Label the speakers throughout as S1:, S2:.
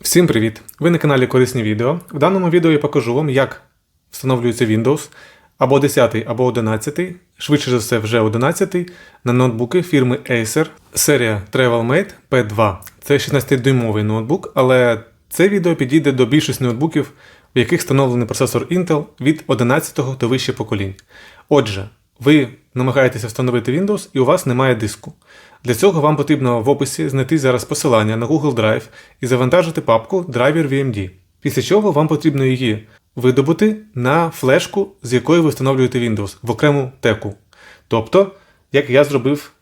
S1: Всім привіт! Ви на каналі Корисні відео. В даному відео я покажу вам, як встановлюється Windows або 10, або 11, швидше за все вже 11, на ноутбуки фірми Acer, серія TravelMate P2. Це 16-дюймовий ноутбук, але це відео підійде до більшості ноутбуків, в яких встановлений процесор Intel від 11 до вище поколінь. Отже, ви намагаєтеся встановити Windows і у вас немає диску. Для цього вам потрібно в описі знайти зараз посилання на Google Drive і завантажити папку Driver VMD. Після чого вам потрібно її видобути на флешку, з якої ви встановлюєте Windows в окрему теку. Тобто, як я зробив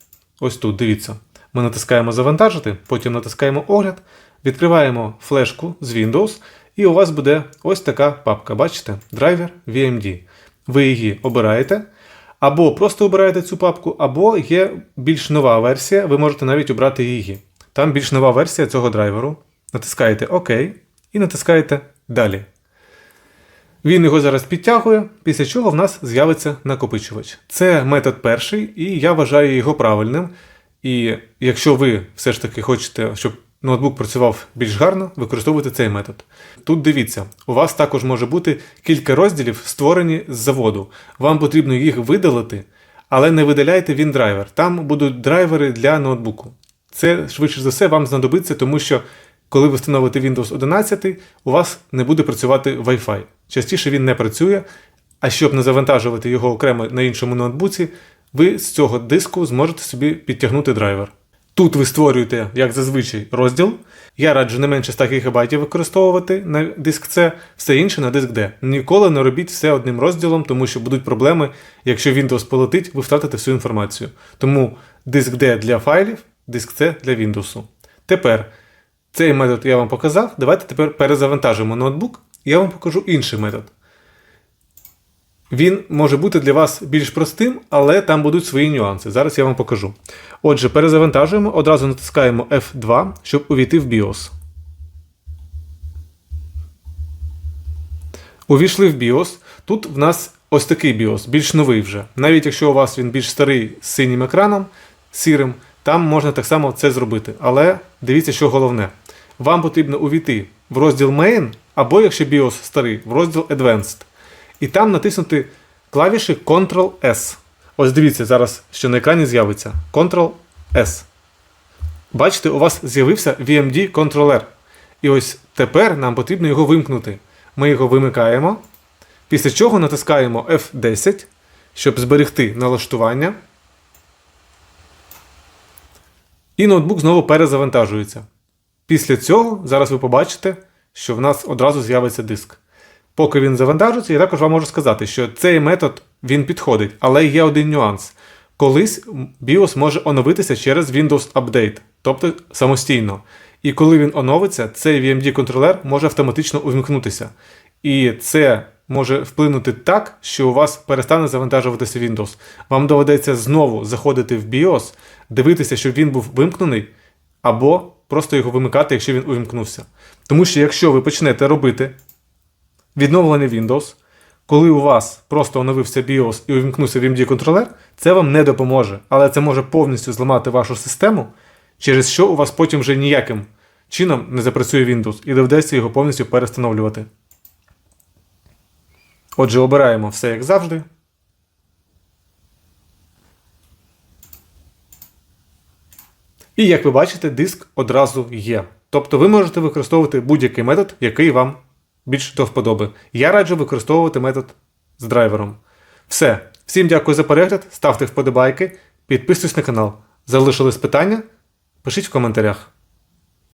S1: ось тут, дивіться. Ми натискаємо Завантажити, потім натискаємо Огляд, відкриваємо флешку з Windows, і у вас буде ось така папка. Бачите? Driver VMD. Ви її обираєте. Або просто обираєте цю папку, або є більш нова версія, ви можете навіть обрати її. Там більш нова версія цього драйверу. Натискаєте ОК і натискаєте Далі. Він його зараз підтягує, після чого в нас з'явиться накопичувач. Це метод перший, і я вважаю його правильним. І якщо ви все ж таки хочете, щоб ноутбук працював більш гарно, використовуйте цей метод. Тут дивіться, у вас також може бути кілька розділів, створені з заводу. Вам потрібно їх видалити, але не видаляйте він. Там будуть драйвери для ноутбуку. Це швидше за все вам знадобиться, тому що коли ви встановите Windows 11, у вас не буде працювати Wi-Fi. Частіше він не працює, а щоб не завантажувати його окремо на іншому ноутбуці, ви з цього диску зможете собі підтягнути драйвер. Тут ви створюєте, як зазвичай, розділ. Я раджу не менше 100 ГБ використовувати на диск C, все інше на диск D. Ніколи не робіть все одним розділом, тому що будуть проблеми, якщо Windows полетить, ви втратите всю інформацію. Тому диск D для файлів, диск C для Windows. Тепер цей метод я вам показав. Давайте тепер перезавантажимо ноутбук, я вам покажу інший метод. Він може бути для вас більш простим, але там будуть свої нюанси. Зараз я вам покажу. Отже, перезавантажуємо, одразу натискаємо F2, щоб увійти в BIOS. Увійшли в BIOS. Тут в нас ось такий BIOS, більш новий вже. Навіть якщо у вас він більш старий з синім екраном, сірим, там можна так само це зробити. Але дивіться, що головне. Вам потрібно увійти в розділ Main, або якщо BIOS старий, в розділ Advanced. І там натиснути клавіші Ctrl-S. Ось дивіться зараз, що на екрані з'явиться Ctrl-S. Бачите, у вас з'явився VMD контролер. І ось тепер нам потрібно його вимкнути. Ми його вимикаємо. Після чого натискаємо F10, щоб зберегти налаштування. І ноутбук знову перезавантажується. Після цього, зараз ви побачите, що в нас одразу з'явиться диск. Поки він завантажується, я також вам можу сказати, що цей метод він підходить, але є один нюанс. Колись BIOS може оновитися через Windows Update, тобто самостійно. І коли він оновиться, цей VMD-контролер може автоматично увімкнутися. І це може вплинути так, що у вас перестане завантажуватися Windows. Вам доведеться знову заходити в BIOS, дивитися, щоб він був вимкнений, або просто його вимикати, якщо він увімкнувся. Тому що якщо ви почнете робити відновлення Windows, коли у вас просто оновився BIOS і увімкнувся VMD-контролер, це вам не допоможе, але це може повністю зламати вашу систему, через що у вас потім вже ніяким чином не запрацює Windows і доведеться його повністю перестановлювати. Отже, обираємо все як завжди. І як ви бачите, диск одразу є. Тобто ви можете використовувати будь-який метод, який вам більш до вподоби. Я раджу використовувати метод з драйвером. Все. Всім дякую за перегляд, ставте вподобайки, підписуйтесь на канал. Залишились питання? Пишіть в коментарях.